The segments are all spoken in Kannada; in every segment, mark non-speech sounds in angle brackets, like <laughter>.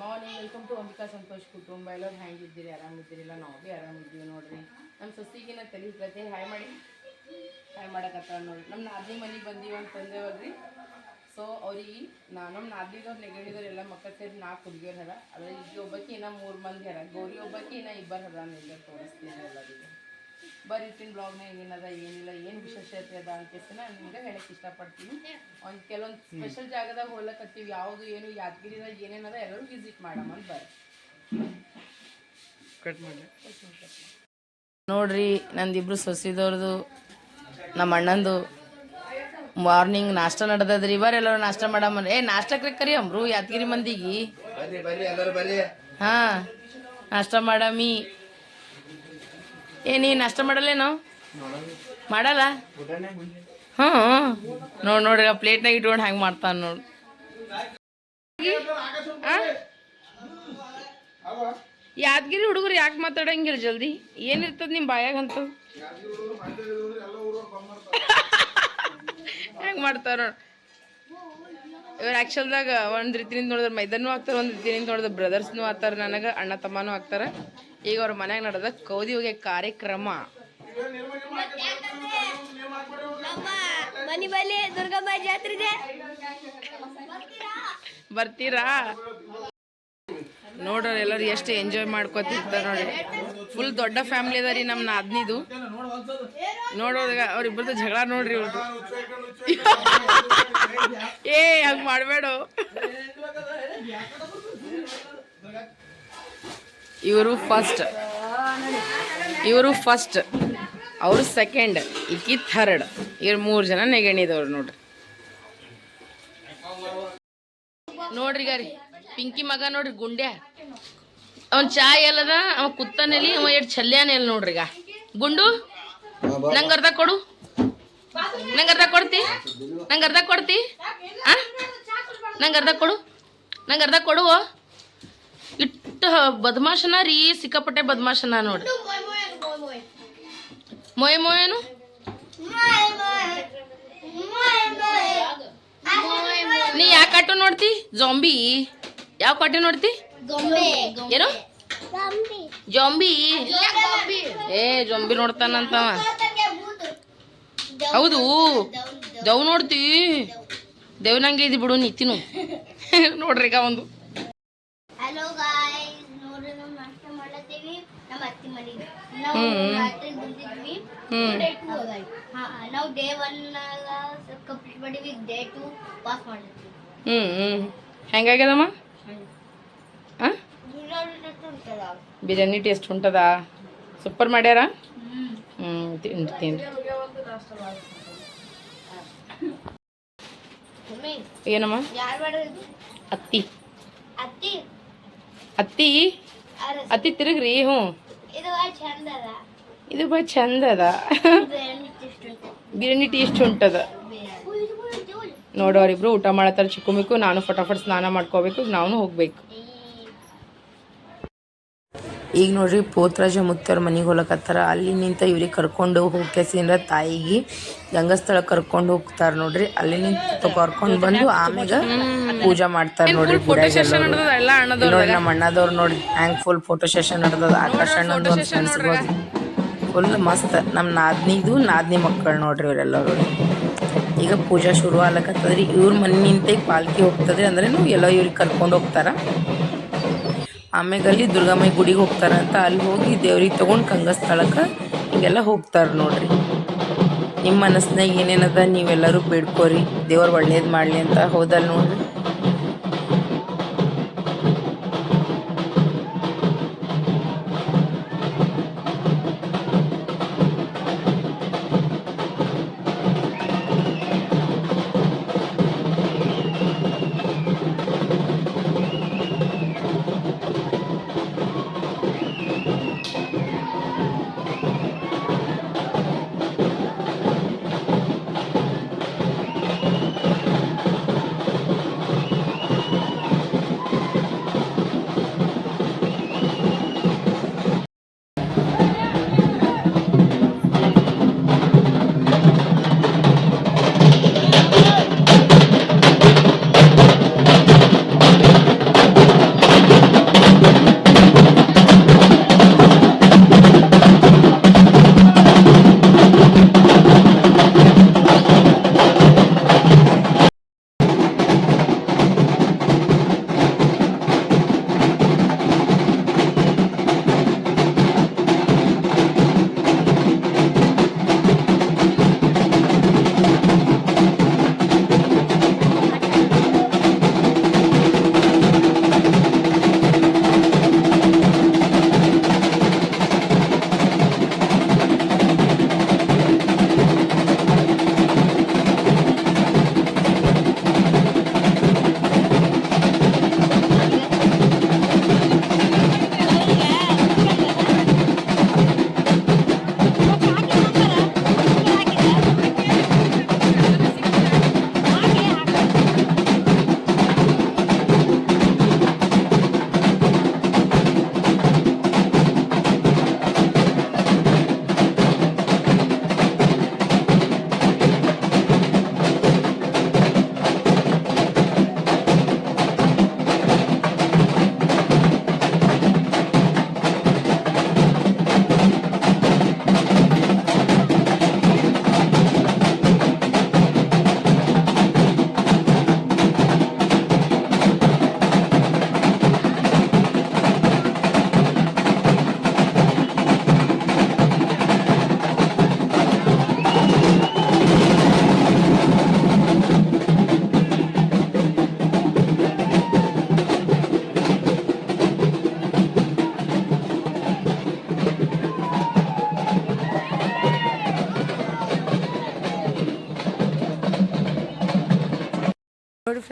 Morning welcome to Ambika Santosh ಕುಟುಂಬ ಎಲ್ಲರೂ ಹೆಂಗಿದ್ದೀರಿ ಆರಾಮಿದ್ದೀರಿಲ್ಲ? ನಾವು ಭೀ ಆರಾಮಿದ್ದೀವಿ ನೋಡ್ರಿ. ನಮ್ಮ ಸೊಸಿಗಿನ ತಲೆ ಪ್ರತಿ ಹಾಯ್ ಮಾಡಿ. ಹಾಯ್ ಮಾಡಕತ್ತಾರ ನೋಡ್ರಿ. ನಮ್ಮ ನಾದಿ ಮನೆಗೆ ಬಂದೀವಿ ಅಂತ ತಂದೇವಲ್ರಿ ಸೊ ಅವ್ರಿಗೆ ನಾ ನಮ್ಮ ನಾದಿದವ್ರು ನೆಗಡಿದವ್ರು ಎಲ್ಲ ಮಕ್ಕಳು ಸೇರಿ ನಾಲ್ಕು ಹುಡುಗಿಯರು ಹರ ಅದ್ರ ಈಗ ಒಬ್ಬಾಕಿ ಇನ್ನ ಮೂರು ಮಂದಿ ಹರ ಗೌರಿ ಒಬ್ಬಾಕಿ ಇನ್ನ ಇಬ್ಬರು ಹರ ನಿಮಗೆ ತೋರಿಸ್ತೀನಿ ಎಲ್ಲರಿಗೆ. ಬರೀತೀನಿ ಬ್ಲಾಗ್ನಾಗ ಏನದ ಏನಿಲ್ಲ ಏನು ವಿಶೇಷತೆ ಅದ ಅಂತ ನಾನು ನಿಮ್ಗೆ ಹೇಳಕ್ಕೆ ಇಷ್ಟಪಡ್ತೀನಿ. ಒಂದು ಕೆಲವೊಂದು ಸ್ಪೆಷಲ್ ಜಾಗದಾಗ ಹೋಗ್ಲಕತ್ತೀವಿ. ಯಾವುದು ಏನು ಯಾದಗಿರಿದಾಗ ಏನೇನದ ಎಲ್ಲರೂ ವಿಸಿಟ್ ಮಾಡಮ್ಮ ಅಂತ ಬರ್ರಿ. ಕಟ್ ಮಾಡಿ ನೋಡ್ರಿ ನಂದಿಬ್ರು ಸೊಸಿದವ್ರದ್ದು ನಮ್ಮ ಅಣ್ಣಂದು ಮಾರ್ನಿಂಗ್ ನಾಷ್ಟ ನಡೆದದ್ರಿ. ಎಲ್ಲರೂ ನಾಷ್ಟ ಮಾಡಮ್ಮ ಏ ನಾಷ್ಟಕ್ಕೆ ಕರಿ ಅಮ್ರು ಯಾದಗಿರಿ ಮಂದಿಗೆ? ಹಾ ನಾಷ್ಟ ಮಾಡಮಿ. ಏ ನೀ ನಾಷ್ಟ ಮಾಡಲ್ಲೇನೋ? ಮಾಡಲ್ಲ? ಹ್ಞೂ ನೋಡಿ ನೋಡ್ರಿ ಆ ಪ್ಲೇಟ್ನಾಗ ಇಟ್ಕೊಂಡು ಹಂಗೆ ಮಾಡ್ತಾನೆ ನೋಡಿ. ಯಾದಗಿರಿ ಹುಡುಗರು ಯಾಕೆ ಮಾತಾಡಂಗಿಲ್ಲ ಜಲ್ದಿ? ಏನಿರ್ತದ ನಿಮ್ಮ ಬಾಯಾಗಂತೂ? ಹೆಂಗೆ ಮಾಡ್ತಾರ <laughs> ಇವ್ರು ಆ್ಯಕ್ಚುಲ್ದಾಗ ಒಂದು ರೀತಿಯಿಂದ ನೋಡಿದ್ರೆ ಮೈದನೂ ಆಗ್ತಾರೆ ಒಂದು ರೀತಿಯಿಂದ ನೋಡಿದ್ರೆ ಬ್ರದರ್ಸ್ನೂ ಆಗ್ತಾರೆ ನನಗೆ ಅಣ್ಣ ತಮ್ಮನೂ ಆಗ್ತಾರೆ ಈಗ ಅವ್ರ ಮನ್ಯಾಗ ನಡೆದ ಕೌದಿ ಹೋಗಿ ಕಾರ್ಯಕ್ರಮ. ಮನಿ ಬಲಿ ದುರ್ಗಮ್ಮ ಬರ್ತೀರಾ? ನೋಡ್ರಿ ಎಲ್ಲರೂ ಎಷ್ಟು ಎಂಜಾಯ್ ಮಾಡ್ಕೋತಿರ್ತಾರೆ ನೋಡಿ. ಫುಲ್ ದೊಡ್ಡ ಫ್ಯಾಮಿಲಿ ಅದ ರೀ ನಮ್ಮ ನಾದ್ನಿದು ನೋಡೋದಾಗ ಅವ್ರಿಬ್ಬರದ್ದು ಜಗಳ ನೋಡ್ರಿ ಇವ್ರದ್ದು <laughs> ಏ, ಹಂಗೆ ಮಾಡಬೇಡ. ಇವರು ಫಸ್ಟ್ ಇವರು ಫಸ್ಟ್ ಅವರು ಸೆಕೆಂಡ್ ಈಕಿ ಥರ್ಡ್ ಇವ್ರು ಮೂರು ಜನ ನೆಗಣಿದವ್ರು ನೋಡ್ರಿ. ನೋಡ್ರಿ ಗಾರಿ ಪಿಂಕಿ ಮಗ ನೋಡ್ರಿ ಗುಂಡ್ಯ. ಅವನ್ ಚಾಯ್ ಎಲ್ಲದ ಅವ ಕುತ್ತನಲ್ಲಿ ಅವ ಎಷ್ಟು ಚಲ್ಯಾನ ಎಲ್ಲ ನೋಡ್ರಿ ಈಗ. ಗುಂಡು, ನಂಗೆ ಅರ್ಧ ಕೊಡು. ನಂಗೆ ಅರ್ಧ ಕೊಡ್ತಿ? ನಂಗೆ ಅರ್ಧ ಕೊಡ್ತಿ? ಆ? ನಂಗೆ ಅರ್ಧ ಕೊಡು. ನಂಗೆ ಅರ್ಧ ಕೊಡು ಇಟ್ಟು ಬದಮಾಶನ ರೀ, ಸಿಕ್ಕಾಪಟ್ಟೆ ಬದಮಾಶನ ನೋಡ್ರಿ. ಮೊಯ್ ಮೊಯನು? ನೀ ಯಾಕೆ ನೋಡ್ತಿ? ಜೊಂಬಿ ಯಾವ ಕಾರ್ಟೂನ್ ನೋಡ್ತಿ? ಏನು? ಜೊಂಬಿ. ಏ ಜೊಂಬಿ ನೋಡ್ತಾನಂತವ. ಹೌದು. ದವ್ ನೋಡ್ತಿ. ದೇವ್ನಂಗೆ ಇದು ಬಿಡು ನೀತಿನು <laughs> ನೋಡ್ರಿ ಈಗ ಒಂದು. ಹಲೋ ಗಾಯ್ಸ್ ನೋಡ್ರಿ ನಾವು ನಾಷ್ಟ ಮಾಡತ್ತೀವಿ ನಮ್ಮ ಅತ್ತಿ ಮನೆಗೆ. ನಾವು ರಾತ್ರಿ ಬಂದಿದ್ವಿ. ಡೇ ಟೂ ಹಾ ನಾವು ಡೇ ಒನ್ ಕಂಪ್ಲೀಟ್ ಮಾಡಿವಿ ಡೇ ಟೂ ಪಾಸ್ ಮಾಡಿದ್ವಿ ಹ್ಞೂ ಹ್ಞೂ ಹೆಂಗಾಗ್ಯದಮ್ಮ? ಹಾಂ ಬಿರಿಯಾನಿ ಟೇಸ್ಟ್ ಉಂಟದ ಸೂಪರ್ ಮಾಡ್ಯಾರ ಹ್ಮ್ ಹ್ಞೂ ತಿನ್ರಿ ತಿನ್ರಿ ಮಮ್ಮಿ ಏನಮ್ಮ ಯಾರು ಮಾಡೋದು ಅತ್ತಿ ಅತ್ತಿ ಅತ್ತಿ ಅರೆ, ಅತ್ತಿ ತಿರುಗ್ರಿ ಹ್ಞೂ ಇದು ಭಾಳ ಚಂದ ಅದ ಇದು ಭಾಳ ಚಂದ ಅದ ಬಿರಿಯಾನಿ ಟೇಸ್ಟ್ ಉಂಟು ಬಿರಿಯಾನಿ ಟೇಸ್ಟ್ ಉಂಟದ ನೋಡು ಅವ್ರಿಬ್ರು ಊಟ ಮಾಡತ್ತಾರ ಚಿಕ್ಕಮಿಕ್ಕು ನಾನು ಫಟಾಫಟ್ ಸ್ನಾನ ಮಾಡ್ಕೋಬೇಕು ನಾವು ಹೋಗ್ಬೇಕು. ಈಗ ನೋಡ್ರಿ ಪೋತ್ರಾಜ ಮುತ್ತವ್ರ ಮನೆಗೆ ಹೋಗ್ಲಕತ್ತಾರ ಅಲ್ಲಿ ನಿಂತ ಇವ್ರಿಗೆ ಕರ್ಕೊಂಡು ಹೋಗ್ಕೆಸಿಂದ್ರ ತಾಯಿಗೆ ಗಂಗಸ್ಥಳ ಕರ್ಕೊಂಡು ಹೋಗ್ತಾರ ನೋಡ್ರಿ. ಅಲ್ಲಿ ನಿಂತ ಕರ್ಕೊಂಡು ಬಂದು ಆಮ್ಯಾಗ ಪೂಜಾ ಮಾಡ್ತಾರ ನೋಡ್ರಿ ನಮ್ಮ ಅಣ್ಣದವ್ರು ನೋಡ್ರಿ. ಹ್ಯಾಂಗ್ ಫುಲ್ ಫೋಟೋ ಸೆಷನ್ ನಡೆದದ? ಆಕಾಶ ಅಣ್ಣಂದು ಫುಲ್ ಮಸ್ತ್. ನಮ್ಮ ನಾದ್ನಿದು ನಾದ್ನಿ ಮಕ್ಕಳು ನೋಡ್ರಿ ಇವರೆಲ್ಲರೂ. ಈಗ ಪೂಜಾ ಶುರು ಆಗ್ಲಕತ್ತದ್ರಿ ಇವ್ರ ಮನೆಯಿಂದ ಪಾಲ್ಕಿ ಹೋಗ್ತದ್ರಿ ಅಂದ್ರೆ ಎಲ್ಲ ಇವ್ರಿಗೆ ಕರ್ಕೊಂಡು ಹೋಗ್ತಾರ. ಆಮ್ಯಾಗ ಅಲ್ಲಿ ಗುಡಿಗೆ ಗುಡಿಗೆ ಹೋಗ್ತಾರಂತ ಅಲ್ಲಿ ಹೋಗಿ ದೇವ್ರಿಗೆ ತೊಗೊಂಡು ಕಂಗಸ್ಥಳಕ್ಕೆ ಹಿಂಗೆಲ್ಲ ಹೋಗ್ತಾರೆ ನೋಡ್ರಿ. ನಿಮ್ಮ ಮನಸ್ಸಿನಾಗ ಏನೇನದ ನೀವೆಲ್ಲರೂ ಬೇಡ್ಕೋರಿ, ದೇವ್ರು ಒಳ್ಳೇದು ಮಾಡಲಿ ಅಂತ ಹೋದಲ್ ನೋಡ್ರಿ.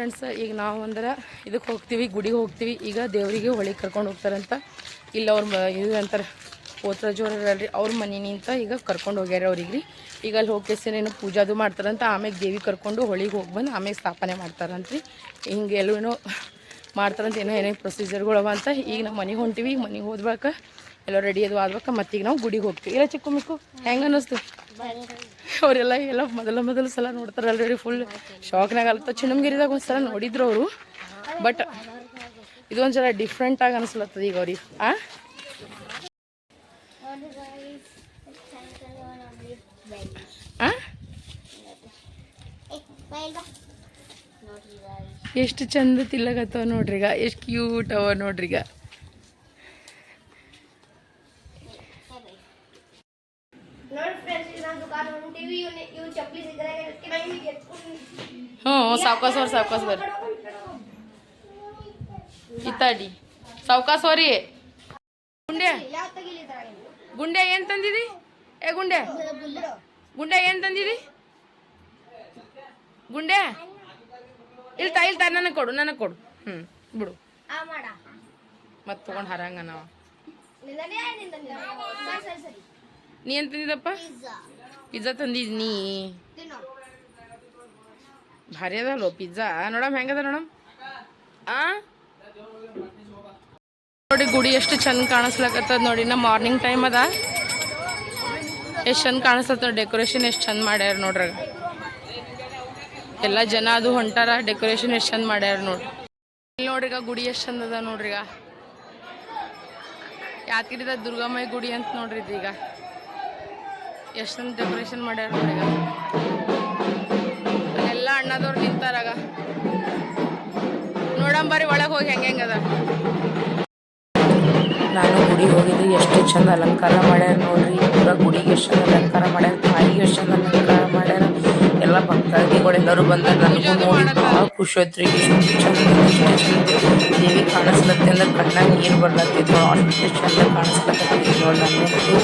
ಫ್ರೆಂಡ್ಸ್, ಈಗ ನಾವು ಅಂದ್ರೆ ಇದಕ್ಕೆ ಹೋಗ್ತೀವಿ, ಗುಡಿಗೆ ಹೋಗ್ತೀವಿ. ಈಗ ದೇವರಿಗೆ ಹೊಳಿಗೆ ಕರ್ಕೊಂಡು ಹೋಗ್ತಾರಂತ. ಇಲ್ಲ ಅವ್ರ ಇದು ಅಂತಾರೆ ಓತ್ರಜೋರಲ್ರಿ ಅವ್ರ ಮನೆಯಿಂದ ಈಗ ಕರ್ಕೊಂಡು ಹೋಗ್ಯಾರ ಅವ್ರಿಗೆ ರೀ ಈಗ ಅಲ್ಲಿ ಹೋಗ್ಕೇಸಿನೇನು ಪೂಜಾದು ಮಾಡ್ತಾರಂತ ಆಮೇಲೆ ದೇವಿ ಕರ್ಕೊಂಡು ಹೊಳಿಗೆ ಹೋಗಿ ಬಂದು ಆಮೇಲೆ ಸ್ಥಾಪನೆ ಮಾಡ್ತಾರಂತ್ರಿ. ಹಿಂಗೆ ಎಲ್ಲೂ ಮಾಡ್ತಾರಂತ, ಏನೋ ಏನೇನು ಪ್ರೊಸೀಜರ್ಗಳು ಅವ ಅಂತ. ಈಗ ನಾವು ಮನೆಗೆ ಹೊಂಟಿವಿ ಈಗ ಮನೆಗೆ ಹೋದ್ಬೇಕ ಎಲ್ಲ ರೆಡಿ ಅದು ಆದ್ಬೇಕ ಮತ್ತೀಗ ನಾವು ಗುಡಿಗೆ ಹೋಗ್ತೀವಿ. ಇಲ್ಲ ಚಿಕ್ಕ ಮಿಕ್ಕು, ಹೆಂಗೆ ಅನ್ನಿಸ್ತು? ಅವರೆಲ್ಲ ಎಲ್ಲ ಮೊದಲ ಮೊದಲ ಸಲ ನೋಡ್ತಾರೆ ಆಲ್ರೆಡಿ ಫುಲ್ ಶಾಕ್ನಾಗ ಅಲ್ತ. ಚಿನ್ನಮಗಿರಿದಾಗ ಒಂದು ಸಲ ನೋಡಿದ್ರು ಅವರು. ಬಟ್ ಇದೊಂದು ಸಲ ಡಿಫ್ರೆಂಟಾಗಿ ಅನಿಸ್ಲತ್ತದ ಈಗ ಅವ್ರಿಗೆ. ಆ. ಎಷ್ಟು ಚಂದ ತಿಲ್ಲಗತ್ತವ ನೋಡ್ರಿಗ, ಎಷ್ಟು ಕ್ಯೂಟ್ ಅವ ನೋಡ್ರಿಗ ನೋಡಿ ಫ್ರೆಂಡ್ಸ್ ಈಗ ನಾವು ದುಕಾನ್ ಹೊಂಟಿವಿ ಇವ್ನು ಇವ್ನು ಚಪ್ಪಲಿ ಸಿಕ್ಕದಾಗ ನಾವು ಹೀಗೆ ಎತ್ಕೊಂಡು ಹ್ಞೂ ಸಾವ್ಕಾಸ್ ಬರ್ರಿ ಇತ್ತಾಡಿ ಸಾವ್ಕಾಸ್ ಹೋರಿ ಗುಂಡೆ ಗುಂಡೆ ಏನು ತಂದಿದಿ ಏ ಗುಂಡೆ ಗುಂಡೆ ಏನು ತಂದಿದಿ ಗುಂಡೆ ಇಲ್ತಾ ಇಲ್ತಾ ನನಗೆ ಕೊಡು ನನಗೆ ಕೊಡು ಹ್ಞೂ ಬಿಡು. ಮತ್ತೆ ತೊಗೊಂಡು ಹರಂಗ ನಾವು. ನೀ ಏನು ತಂದಿದ್ದಪ್ಪ ಪಿಜ್ಜಾ ಪಿಜ್ಜಾ ತಂದಿದ್ ನೀ. ತಿನ್ನೋ. ಭಾರಿ ಅದಲ್ಲೋ ಪಿಜ್ಜಾ ನೋಡಮ್ ಹೆಂಗದ ನೋಡಮ್? ಆ? ನೋಡಿ ಗುಡಿ ಎಷ್ಟು ಚಂದ ಕಾಣಿಸ್ಲಕತ್ತದ ನೋಡಿ ನಾ ಮಾರ್ನಿಂಗ್ ಟೈಮ್ ಅದ. ಎಷ್ಟು ಚಂದ ಕಾಣಿಸ್ತದ ಡೆಕೋರೇಷನ್ ಎಷ್ಟು ಚಂದ ಮಾಡ್ಯಾರ ನೋಡ್ರಿ ಎಲ್ಲ ಜನ ಅದು ಹೊಂಟಾರ ಡೆಕೋರೇಷನ್ ಎಷ್ಟು ಚಂದ ಮಾಡ್ಯಾರ ನೋಡ್ರಿ ಇಲ್ಲಿ ನೋಡ್ರಿಗ ಗುಡಿ ಎಷ್ಟು ಚಂದ ಅದ ನೋಡ್ರಿಗ ಯಾತ್ಗಿರಿದ ದುರ್ಗಾಮಯ್ ಗುಡಿ ಅಂತ ನೋಡ್ರಿ ಇದೀಗ ಎಷ್ಟು ಚಂದ ಡೆಕೋರೇಷನ್ ಮಾಡ್ಯಾರ ನೋಡ್ರಿಗ ಅಣ್ಣದವ್ರು ನಿಂತಾರಾಗ. ನೋಡಂಬರಿ ಒಳಗೆ ಹೋಗಿ ಹೆಂಗೆ ಹೆಂಗದ ನಾನು ಗುಡಿ ಹೋಗಿದ್ದೆ, ಎಷ್ಟು ಚಂದ ಅಲಂಕಾರ ಮಾಡ್ಯಾರ ನೋಡ್ರಿ. ಪೂರ ಗುಡಿಗೆ ಎಷ್ಟು ಚಂದ ಅಲಂಕಾರ ಮಾಡ್ಯಾರ, ತಾಯಿಗೆ ಎಷ್ಟು ಚಂದ ಅಲಂಕಾರ. ಎಲ್ಲ ಭಕ್ತಾದಿಗಳು ಎಲ್ಲರೂ ಬಂದ ನನಗೂ ನೋಡಿ ಭಾಳ ಖುಷಿ ಆಯ್ತು ರೀ. ಎಷ್ಟು ಚಂದ ದೇವಿ ಕಾಣಿಸ್ಲತ್ತೆ ಅಂದ್ರೆ ಕಣ್ಣಾಗ ನೀರು ಬರ್ಲತ್ತಿತ್ತು. ಅಷ್ಟು ಚಂದ ಕಾಣಿಸ್ಲತ್ತಿ ನೋಡಿ ನನಗಂತೂ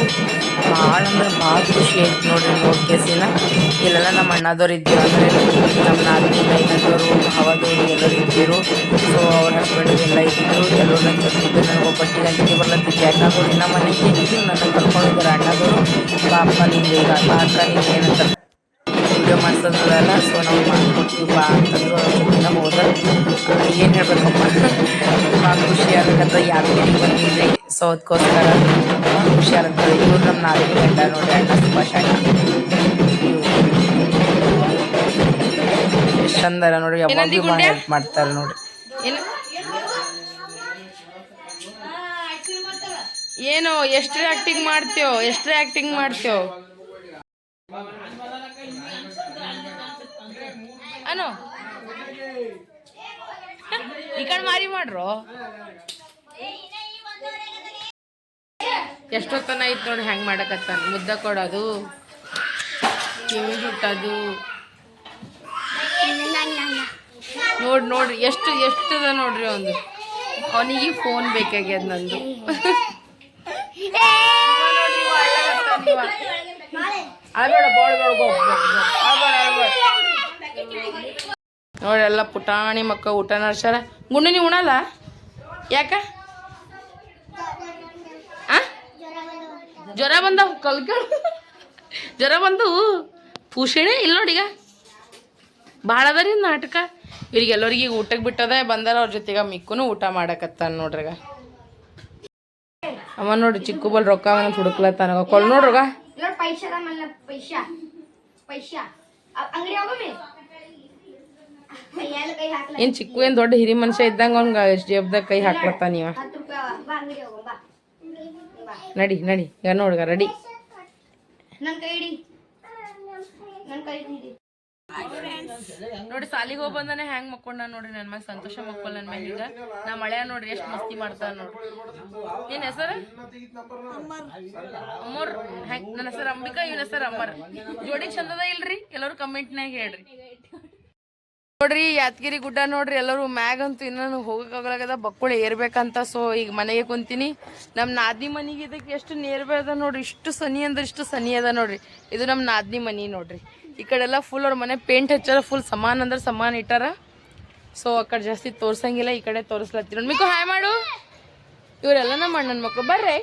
ಭಾಳ ಅಂದ್ರೆ ಭಾಳ ಖುಷಿ ಆಯ್ತು ನೋಡ್ರಿ ನೋಡಿ ಕೇಸಿನ ಇಲ್ಲೆಲ್ಲ ನಮ್ಮ ಅಣ್ಣದವ್ರು ಇದ್ದೀವಿ ಅಂದ್ರೆ ನಮ್ಮ ನಾಲ್ಕು ಮೈನದವರು ಭಾವದವರು ಎಲ್ಲರೂ ಇದ್ದರು. ಸೊ ಅವ್ರ ಹಸ್ಬೆಂಡ್ ಎಲ್ಲ ಇದ್ದರು. ಎಲ್ಲರೂ ನನ್ನ ಜೊತೆ ನನಗೆ ಒಬ್ಬಟ್ಟಿಗೆ ಅಂಟಿಗೆ ಬರ್ಲತ್ತಿದ್ದೆ ಅಣ್ಣದವ್ರು ನಮ್ಮ ಮನೆಗೆ ನನ್ನ ಕರ್ಕೊಂಡಿದ್ದಾರೆ ಅಣ್ಣದವರು ಪಾಪ ನಿಂಗೆ ಈಗ ಅಕ್ಕ ನಿಂಗೆ ಏನಂತ ವಿಡಿಯೋ ಮಾಡ್ಸೋದಲ್ಲ ಸೊ ನಾವು ಮಾಡ್ಕೊಡ್ತೀವಿ ಬಾ ಅಂತಂದ್ರು ಅವ್ರ ಜೊತೆನ ಹೋದ ಏನು ಹೇಳ್ಬೇಕಪ್ಪ? ತುಂಬ ಖುಷಿ ಆಗತ್ತ ಯಾದಗಿರಿಗೆ ಬಂದಿದ್ರಿ? ಸೊ ಅದಕ್ಕೋಸ್ಕರ ಖುಷಿ ಆಗುತ್ತೆ ಇವ್ರು ನಮ್ಮ ನಾಲ್ಕು ಗಂಟ ನೋಡಿ ಅಣ್ಣ ತುಂಬ ಎಷ್ಟು ಚಂದರ ನೋಡಿ ಯಾವಾಗಲೂ ಮಾಡಿ ಹೆಲ್ಪ್ ಮಾಡ್ತಾರೆ ನೋಡಿ ಏನು? ಎಷ್ಟ್ರ ಆಕ್ಟಿಂಗ್ ಮಾಡ್ತೇವೆ ಎಷ್ಟ್ರ ಆಕ್ಟಿಂಗ್ ಮಾಡ್ತೇವೋ ಅನು ಈ ಕಡೆ ಮಾರಿ ಮಾಡ್ರು ಎಷ್ಟೊತ್ತನ ಐತ್ ನೋಡಿ ಹೆಂಗ್ ಮಾಡಕತ್ತಾನ ಮುದ್ದ ಕೊಡೋದು ಕಿವಿ ಹುಟ್ಟೋದು ನೋಡ್ ನೋಡ್ರಿ ಎಷ್ಟು ಎಷ್ಟು ಅದ ನೋಡ್ರಿ ಒಂದು ಅವನಿಗೆ ಫೋನ್ ಬೇಕಾಗ್ಯದ ನಂದು. ಅಳ್ಬೇಡ ಬೋಳ್ ಬೋಳ್ ಗೋ, ಗೋ, ಗೋ. ಅಳ್ಬೇಡ, ಅಳ್ಬೇಡ. ನೋಡಿ ಎಲ್ಲ ಪುಟಾಣಿ ಮಕ್ಕ ಊಟ ನಡ್ಸ್ಯಾರ. ಗುಂಡು ನೀವು ಉಣಲ್ಲ? ಯಾಕ? ಜ್ವರ ಬಂದವು, ಕಲ್ಕಳು. ಜ್ವರ ಬಂದವು. ಪೂಷಣೆ ಇಲ್ಲ ನೋಡಿಗ ಭಾಳ ಅದ ರೀ ನಾಟಕ. ಇವ್ರಿಗೆ ಎಲ್ಲರಿಗೆ ಊಟಕ್ಕೆ ಬಿಟ್ಟದ, ಬಂದಾರ ಅವ್ರ ಜೊತೆಗೆ ಮಿಕ್ಕೂ ಊಟ ಮಾಡಕತ್ತಾನ ನೋಡ್ರಿಗ. ಅಮ್ಮ ನೋಡ್ರಿ ಚಿಕ್ಕ ಬಲ್ ರೊಕ್ಕ ಹುಡುಕ್ಲತ್ತಾನ. ಕೊಲ್ ನೋಡ್ರಿಗ ನೋಡಿ ಪೈಸದ ಮಲ್ಲ ಪೈಸಾ ಪೈಸಾ ಅಂಗಡಿ ಹೋಗಮ್ಮಿ ಎಲ್ಲ ಕೈ ಹಾಕ್ಲ ಏನ್ ಚಿಕ್ಕು ಏನ್ ದೊಡ್ಡ ಹಿರಿ ಮನುಷ್ಯ ಇದ್ದಂಗ ಅವ್ನಿಗೆ ಜೇಬ್ದಾಗ ಕೈ ಹಾಕ್ಲತ್ತಾನ ನೀವ? ನಡಿ ನಡಿ. ಈಗ ನೋಡ್ಗ ರೆಡಿ. ನನ್ನ ನನ್ನ ನೋಡಿ ಸಾಲಿಗೆ ಹೋಗಿ ಹ್ಯಾಂಗ್ ಮಕ್ಕೊಂಡ ನೋಡ್ರಿ ನನ್ ಮ್ಯಾಗ ಸಂತೋಷ ಮಕ್ಕಳ ನನ್ ಮ್ಯಾಗ ಈಗ. ನಾ ಮಳೆ ನೋಡ್ರಿ ಎಷ್ಟ್ ಮಸ್ತಿ ಮಾಡ್ತಾನ ನೋಡ್ರಿ. ಏನ್ ಹೆಸರು? ಅಮ್ಮರ್ ಹೆಂಗ್ ನನ್ನ ಹೆಸರು ಅಂಬಿಕಾ ಇವನ ಹೆಸರು ಅಮ್ಮರ್ ಜೋಡಿ ಚಂದದ ಇಲ್ರಿ? ಎಲ್ಲರೂ ಕಮೆಂಟ್ನಾಗ ಹೇಳ್ರಿ. ನೋಡ್ರಿ, ಯಾದಗಿರಿ ಗುಡ್ಡ ನೋಡ್ರಿ, ಎಲ್ಲರೂ ಮ್ಯಾಗ್ ಅಂತೂ ಇನ್ನೂ ಹೋಗಕ್ಕಾಗಲಾಗದ ಬಕ್ಕುಳ ಏರ್ಬೇಕಂತ ಸೊ ಈಗ ಮನೆಗೆ ಕುಂತೀನಿ. ನಮ್ಮ ನಾದಿ ಮನೆಗೆ ಇದಕ್ಕೆ ಎಷ್ಟು ನೇರ್ಬೆ ಅದ ನೋಡ್ರಿ, ಇಷ್ಟು ಸನಿ ಅಂದ್ರೆ ಇಷ್ಟು ಸನಿ ಅದ ನೋಡ್ರಿ. ಇದು ನಮ್ಮ ನಾದಿನಿ ಮನೆ ನೋಡ್ರಿ. ಈ ಕಡೆ ಎಲ್ಲ ಫುಲ್ ಅವ್ರ ಮನೆ ಪೇಂಟ್ ಹಚ್ಚಾರ ಫುಲ್ ಸಮಾನ ಅಂದ್ರೆ ಸಮಾನ ಇಟ್ಟಾರ. ಸೊ ಆ ಕಡೆ ಜಾಸ್ತಿ ತೋರ್ಸಂಗಿಲ್ಲ, ಈ ಕಡೆ ತೋರಿಸ್ಲತ್ತಿ ನೋಡಿ. ಮಿಕ್ಕು, ಹಾಯ್ ಮಾಡು. ಇವರೆಲ್ಲ ನಮ್ಮ ಅಣ್ಣನ ಮಕ್ಕಳು ಬರ್ರಿ.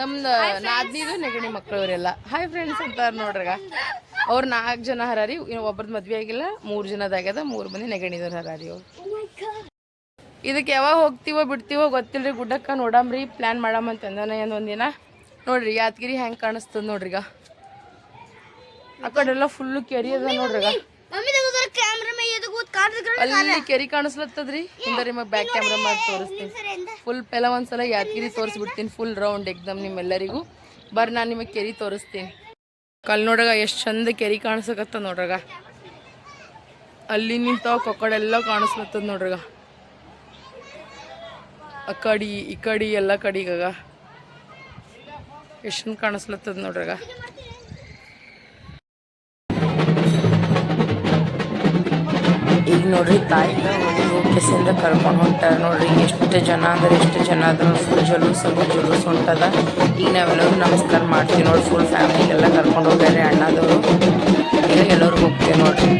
ನಮ್ದು ನಾದಿನಿದು ನೆಗಡಿ ಮಕ್ಕಳು ಇವರೆಲ್ಲ. ಹಾಯ್ ಫ್ರೆಂಡ್ಸ್ ಅಂತಾರ ನೋಡ್ರಿಗ. ಅವ್ರು ನಾಲ್ಕು ಜನ ಹರಾರಿ ಒಬ್ರದ್ದು ಮದ್ವೆ ಆಗಿಲ್ಲ ಮೂರು ಜನದಾಗ್ಯದ ಮೂರು ಮಂದಿ ನೆಗಣಿದವ್ರು ಹರಾರಿ ಅವ್ರು. ಇದಕ್ಕೆ ಯಾವಾಗ ಹೋಗ್ತೀವೋ ಬಿಡ್ತೀವೋ ಗೊತ್ತಿಲ್ರಿ ಗುಡ್ಡಕ್ಕ ನೋಡಮ್ರಿ ಪ್ಲ್ಯಾನ್ ಮಾಡಮಂತ ಅಂದಾನ ಏನು ಒಂದಿನ ನೋಡ್ರಿ ಯಾದಗಿರಿ ಹೆಂಗೆ ಕಾಣಿಸ್ತದ ನೋಡ್ರಿಗ ಆ ಕಡೆಲ್ಲ ಫುಲ್ಲು ಕೆರಿ ಅದ ನೋಡ್ರಿಗ ಅಲ್ಲಿ ಕೆರಿ ಕಾಣಿಸ್ಲತ್ತದ್ರಿ? ಹಿಂದರಿ ನಿಮಗೆ ಬ್ಯಾಕ್ ಕ್ಯಾಮ್ರಾ ಮಾಡಿ ತೋರಿಸ್ತೀನಿ. ಫುಲ್ ಪೆಲ ಒಂದ್ಸಲ ಯಾದಗಿರಿ ತೋರಿಸ್ಬಿಡ್ತೀನಿ ಫುಲ್ ರೌಂಡ್ ಎಕ್ದಮ್ ನಿಮ್ಮೆಲ್ಲರಿಗೂ. ಬರ್ರಿ ನಾನು ನಿಮಗೆ ಕೆರಿ ತೋರಿಸ್ತೀನಿ. ಕಲ್ ನೋಡ್ರಾಗ ಎಷ್ಟು ಚಂದ ಕೆರಿ ಕಾಣಿಸಕತ್ತ ನೋಡ್ರಾಗ. ಅಲ್ಲಿ ನಿಂತಾವ ಕೊಕ್ಕಡೆಲ್ಲ ಕಾಣಿಸ್ಲತ್ತದ ನೋಡ್ರಾಗ. ಆ ಕಡಿ, ಈ ಕಡಿ, ಎಲ್ಲ ಕಡಿಗಾಗ. ಎಷ್ಟು ಕಾಣಿಸ್ಲತ್ತದ ನೋಡ್ರಾಗ. ಈಗ ನೋಡ್ರಿ ತಾಯಿನ ಕೆಸಿಂದ ಕರ್ಕೊಂಡು ಹೊಂಟಾರ ನೋಡ್ರಿ. ಎಷ್ಟು ಜನ ಅಂದ್ರೆ ಎಷ್ಟು ಜನ ಅದ್ರ ಫುಲ್ ಜಲೂಸ್ ಜಲೂಸ್ ಹೊಂಟದ. ಈಗ ನಾವೆಲ್ಲರೂ ನಮಸ್ಕಾರ ಮಾಡ್ತೀವಿ ನೋಡಿ ಫುಲ್ ಫ್ಯಾಮಿಲಿಗೆಲ್ಲ ಕರ್ಕೊಂಡು ಹೋಗ್ಯಾರೆ ಅಣ್ಣದವರು. ಈಗ ಎಲ್ಲರೂ ಹೋಗ್ತೇವೆ ನೋಡ್ರಿ.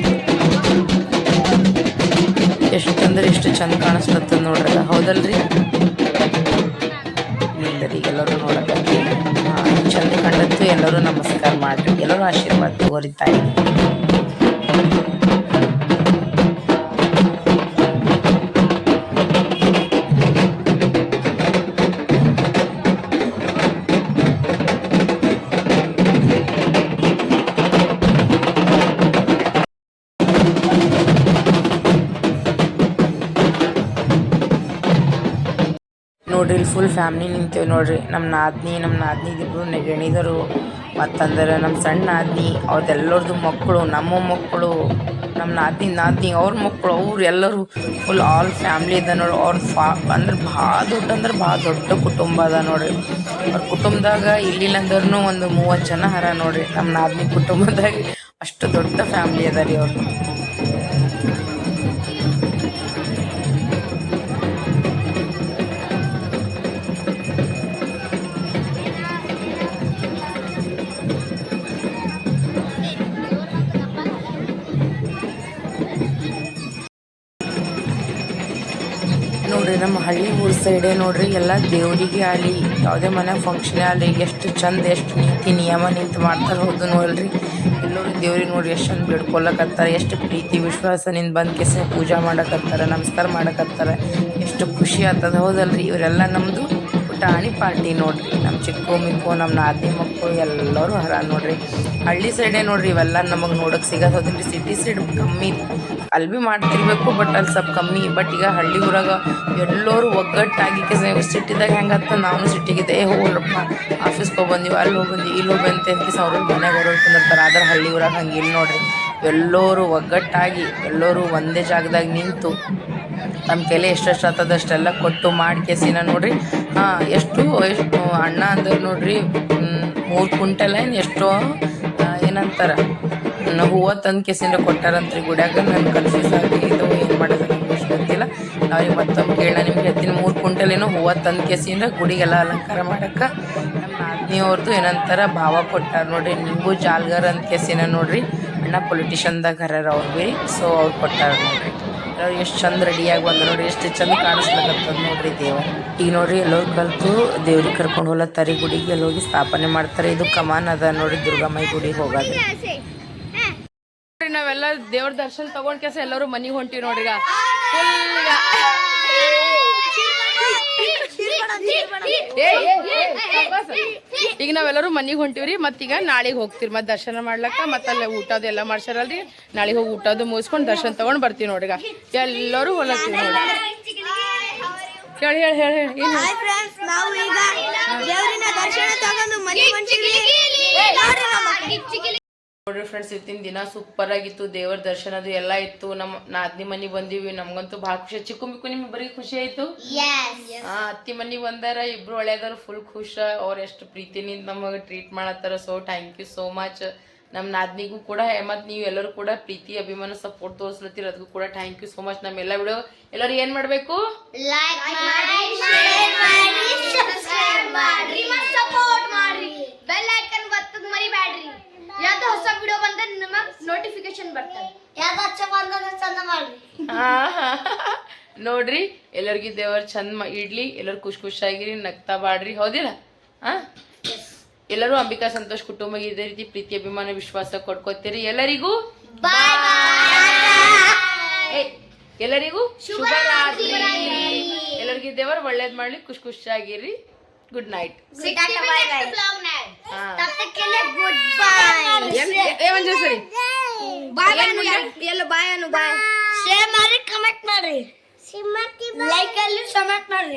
ಎಷ್ಟಂದ್ರೆ ಎಷ್ಟು ಚಂದ ಕಾಣಿಸ್ಲತ್ತದ ನೋಡ್ರಲ್ಲ ಹೌದಲ್ರಿ? ನಿಂದರಿ ಎಲ್ಲರೂ ನೋಡಕ್ಕೆ ಚಂದ ಕಂಡದ್ದು ಎಲ್ಲರೂ ನಮಸ್ಕಾರ ಮಾಡ್ರಿ ಎಲ್ಲರೂ ಆಶೀರ್ವಾದ ತಗೋರಿ ತಾಯಿ. ನೋಡ್ರಿ ಇಲ್ಲಿ ಫುಲ್ ಫ್ಯಾಮಿಲಿ ನಿಂತೇವೆ ನೋಡ್ರಿ. ನಮ್ಮ ನಾದ್ನಿ ನಮ್ಮ ನಾದ್ನಿ ನೆಗಣಿದರು. ಮತ್ತಂದ್ರೆ ನಮ್ಮ ಸಣ್ಣ ನಾದ್ನಿ ಅವ್ರದ್ದೆಲ್ಲರದು ಮಕ್ಕಳು ನಮ್ಮ ಮಕ್ಕಳು ನಮ್ಮ ನಾದ್ನಿ ನಾದ್ನಿ, ಅವ್ರ ಮಕ್ಕಳು ಅವ್ರು ಎಲ್ಲರೂ ಫುಲ್ ಆಲ್ ಫ್ಯಾಮ್ಲಿ ಇದೆ ನೋಡ್ರಿ. ಅವ್ರ ಫಾ, ಅಂದ್ರೆ ಭಾಳ ದೊಡ್ಡ, ಅಂದ್ರೆ ಭಾಳ ದೊಡ್ಡ ಕುಟುಂಬ ಅದ ನೋಡ್ರಿ. ಅವ್ರ ಕುಟುಂಬದಾಗ ಇಲ್ಲಿಲ್ಲ ಅಂದ್ರೂ ಒಂದು ಮೂವತ್ತು ಜನ ಹರ ನೋಡ್ರಿ. ನಮ್ಮ ನಾದ್ನಿ ಕುಟುಂಬದಾಗ ಅಷ್ಟು ದೊಡ್ಡ ಫ್ಯಾಮ್ಲಿ ಅದ ರೀ ಅವ್ರು ಸೈಡೇ ನೋಡ್ರಿ, ಎಲ್ಲ ದೇವರಿಗೆ ಆಗಲಿ, ಯಾವುದೇ ಮನೆ ಫಂಕ್ಷನ್ ಆಗ್ಲಿ, ಎಷ್ಟು ಚಂದ, ಎಷ್ಟು ನೀತಿ, ನಿಯಮ ನಿಂತು ಮಾಡ್ತಾರೆ ಹೌದು ನೋಡ್ರಿ. ಎಲ್ಲರೂ ದೇವ್ರಿಗೆ ನೋಡ್ರಿ ಎಷ್ಟು ಚಂದ ಬಿಡ್ಕೊಳಕತ್ತಾರ, ಎಷ್ಟು ಪ್ರೀತಿ ವಿಶ್ವಾಸನಿಂದ ಬಂದ್ ಕೆಸ ಪೂಜಾ ಮಾಡಕತ್ತಾರ, ನಮಸ್ಕಾರ ಮಾಡಕತ್ತಾರ, ಎಷ್ಟು ಖುಷಿ ಆಗ್ತದ ಹೌದಲ್ರಿ. ಇವರೆಲ್ಲ ನಮ್ಮದು ಪುಟಾಣಿ ಪಾರ್ಟಿ ನೋಡ್ರಿ. ನಮ್ಮ ಚಿಕ್ಕು, ಮಿಕ್ಕು ನಮ್ಮ ನಾದಿ ಮಕ್ಕಳು ಎಲ್ಲರೂ ಹರ ನೋಡ್ರಿ. ಹಳ್ಳಿ ಸೈಡೇ ನೋಡ್ರಿ ಇವೆಲ್ಲ ನಮಗೆ ನೋಡಕ್ಕೆ ಸಿಗೋದು ಸಿಟಿ ಸೈಡ್ ಕಮ್ಮಿ. ಅಲ್ಲಿ ಭೀ ಮಾಡ್ತಿರ್ಬೇಕು ಬಟ್ ಅಲ್ಲಿ ಸ್ವಲ್ಪ ಕಮ್ಮಿ. ಬಟ್ ಈಗ ಹಳ್ಳಿ ಊರಾಗ ಎಲ್ಲರೂ ಒಗ್ಗಟ್ಟಾಗಿ ಸಿಟಿದಾಗ ಹೆಂಗತ್ತ ನಾನು ಸಿಟ್ಟಿಗಿದ್ದೆ ಏ ಹೋಗ್ರಪ್ಪ ಆಫೀಸ್ಗೆ ಹೋಗಿ ಬಂದೀವಿ ಅಲ್ಲಿ ಹೋಗಿ ಇಲ್ಲಿ ಹೋಗಿ ಬಂತೆ ಅಂತ ಅವ್ರ ಮನೆಗೆ ಹೊರಗೆ ಕುಂದಿರ್ತಾರೆ ಆದ್ರೆ ಹಳ್ಳಿ ಊರಾಗ ಹಂಗಿಲ್ಲ ನೋಡ್ರಿ. ಎಲ್ಲರೂ ಒಗ್ಗಟ್ಟಾಗಿ, ಎಲ್ಲರೂ ಒಂದೇ ಜಾಗದಾಗ ನಿಂತು ನಮ್ಮ ಕೈಲಿ ಎಷ್ಟೆಷ್ಟು ಅಷ್ಟೆಲ್ಲ ಕೊಟ್ಟು ಮಾಡಿ ಕೇಸಿನ ನೋಡ್ರಿ. ಹಾಂ, ಎಷ್ಟು ಎಷ್ಟು ಅಣ್ಣ ಅಂದ್ರೆ ನೋಡ್ರಿ ಮೂರು ಕುಂಟೆಲ್ಲ ಏನು ಎಷ್ಟೋ ಏನಂತಾರ. ನ ಹೂವು ತಂದು ಕೆಸಿಂದ ಕೊಟ್ಟಾರಂತ್ರಿ ಗುಡ್ಯಾಗ. ನಾನು ಕನ್ಫ್ಯೂಸ್ ಸಾಕಿ, ಇದು ಏನು ಮಾಡೋದು ನಮ್ಗೆ ಅಷ್ಟು ಗೊತ್ತಿಲ್ಲ. ಅವ್ರಿಗೆ ಮತ್ತೊಮ್ಮೆ ಕೇಳ ನಿಮ್ಗೆ. ಹೇಳ್ತೀನಿ ಮೂರು ಕುಂಟಲ್ ಏನೋ ಹೂವು ತಂದು ಕೆಸಿಂದ ಗುಡಿಗೆಲ್ಲ ಅಲಂಕಾರ ಮಾಡಕ್ಕೆ ನಮ್ಮ ನಾದ್ನಿ ಅವ್ರದ್ದು ಏನಂತಾರ ಭಾವ ಕೊಟ್ಟಾರ ನೋಡ್ರಿ. ನಿಮಗೂ ಜಾಲ್ಗರ್ ಅಂತ ಕೇಸಿನ ನೋಡ್ರಿ. ಅಣ್ಣ ಪೊಲಿಟಿಷನ್ದಾಗ ಹರ್ಯಾರ ಅವ್ರು ಬಿ ಸೊ ಅವ್ರು ಕೊಟ್ಟಾರ ನೋಡ್ರಿ. ಎಷ್ಟು ಚಂದ ರೆಡಿಯಾಗಿ ಬಂದ ನೋಡ್ರಿ. ಎಷ್ಟು ಚಂದ ಕಾಣಿಸ್ಲಕತ್ತದ ನೋಡ್ರಿ ದೇವ ಈಗ ನೋಡ್ರಿ ಎಲ್ಲರೂ ಕಲ್ತು ದೇವ್ರಿಗೆ ಕರ್ಕೊಂಡು ಹೋಲತ್ತಾರಿ ಗುಡಿಗೆ. ಎಲ್ಲೋಗಿ ಸ್ಥಾಪನೆ ಮಾಡ್ತಾರೆ. ಇದು ಕಮಾನ್ ಅದ ನೋಡ್ರಿ ದುರ್ಗಾಮಾಯಿ ಗುಡಿಗೆ ಹೋಗೋದು ನಾವೆಲ್ಲ ದೇವ್ರ ದರ್ಶನ ತಗೊಂಡ್ ಕೆಲಸ ಎಲ್ಲರೂ ಮನೆಗೆ ಹೊಂಟಿವಿ ನೋಡ್ರಿ ಈಗ. ಈಗ. ನಾವೆಲ್ಲರೂ ಮನೆಗೆ ಹೊಂಟಿವ್ರಿ ಮತ್ತೀಗ ನಾಳೆಗೆ ಹೋಗ್ತೀವಿ ಮತ್ತೆ ದರ್ಶನ ಮಾಡ್ಲಕ್ಕ ಮತ್ತೆ ಅಲ್ಲೇ ಊಟದ ಎಲ್ಲ ಮಾಡ್ಸಾರಲ್ರಿ. ನಾಳೆಗೆ ಹೋಗಿ ಊಟದ ಮುಗಿಸ್ಕೊಂಡು ದರ್ಶನ ತಗೊಂಡ್ ಬರ್ತೀವಿ ನೋಡ್ರಿಗ ಎಲ್ಲರೂ ಹೊಲತ್ತೀವಿ ಹೇಳಿ ಹೇಳಿ ಹೇಳಿ ಹೇಳಿ. ಹೇಳಿ? ಮನೆ ನೋಡ್ರಿ ಫ್ರೆಂಡ್ಸ್ ಇವತ್ತಿನ ದಿನ ಸೂಪರ್ ಆಗಿತ್ತು. ದೇವರ ದರ್ಶನ ಅದು ಎಲ್ಲ ಇತ್ತು. ನಮ್ಮ ನಾದಿನಿ ಮನೆಗೆ ಬಂದಿವಿ. ನಮ್ಗಂತೂ ಭಾಳ ಖುಷಿ ಚಿಕ್ಕು ಮಿಕ್ಕು ನಿಮ್ಗೆ ಬರೀ ಖುಷಿ ಆಯ್ತು? ಆ ಅತ್ತಿ ಮನೆಗೆ ಬಂದಾರ ಇಬ್ರು ಒಳ್ಳೆಯದಾರ ಫುಲ್ ಖುಷ. ಅವ್ರು ಎಷ್ಟು ಪ್ರೀತಿನಿಂದ ನಮಗೆ treat ಮಾಡತ್ತಾರ. So thank you so much ನಮ್ಮ ನಾದ್ನಿಗೂ ಕೂಡ ಮತ್ತು ನೀವು ಎಲ್ಲರೂ ಕೂಡ ಪ್ರೀತಿ ಅಭಿಮಾನ ಸಪೋರ್ಟ್ ತೋರಿಸ್ಲತ್ತೀರ. ಅದಕ್ಕೂ ಕೂಡ ಥ್ಯಾಂಕ್ ಯು ಸೋ ಮಚ್ ನಮ್ಮೆಲ್ಲ ವಿಡಿಯೋ ಎಲ್ಲರೂ ಏನು ಮಾಡಬೇಕು? ಲೈಕ್ ಮಾಡಿ ಶೇರ್ ಮಾಡಿ ಸಬ್ಸ್ಕ್ರೈಬ್ ಮಾಡಿ. ಮತ್ತು ಸಪೋರ್ಟ್ ಮಾಡ್ರಿ ಬೆಲ್ ಐಕನ್ ಒತ್ತದ ಮರಿಬೇಡ್ರಿ ಯಾವ್ದು ಹೊಸ ವಿಡಿಯೋ ಬಂದ್ರೆ ನಿಮಗೆ ನೋಟಿಫಿಕೇಶನ್ ಬರ್ತದೆ. ಯಾವ್ದು ಹಚ್ಚ ಬಂದ್ರೆ ಚಂದ ಮಾಡ್ರಿ. ನೋಡ್ರಿ ಎಲ್ಲರಿಗೂ ದೇವ್ರ ಚಂದ ಇಡ್ಲಿ ಎಲ್ಲರೂ ಖುಷಿ ಖುಷಿಯಾಗಿರಿ ನಗ್ತಾ ಬಾಡ್ರಿ ಹೌದಿಲ್ಲ? ಹಾ ಎಲ್ಲರೂ ಅಂಬಿಕಾ ಸಂತೋಷ್ ಕುಟುಂಬ ಇದೇ ರೀತಿ ಪ್ರೀತಿ ಅಭಿಮಾನ ವಿಶ್ವಾಸ ಕೊಡ್ಕೋತೀರಿ. ಎಲ್ಲರಿಗೂ ಏ, ಎಲ್ಲರಿಗೂ ಶುಭ ರಾತ್ರಿ ಎಲ್ಲರಿಗೂ ದೇವರು ಒಳ್ಳೇದ್ ಮಾಡ್ಲಿ ಖುಷಿ ಖುಷಿಯಾಗಿರಿ. गुड नाइट बाय बाय तब तक के लिए गुड बाय ಏ ಮಂಜೇಶ್ವರಿ ಬಾಯ್ ಬಾಯ್ ಅನು ಎಲ್ಲ ಬಾಯ್ ಅನು ಬಾಯ್ ಶೇರ್ ಮಾಡಿ ಕಮೆಂಟ್ ಮಾಡಿ ಲೈಕ್ ಅಲ್ಲಿ ಕಮೆಂಟ್ ಮಾಡಿ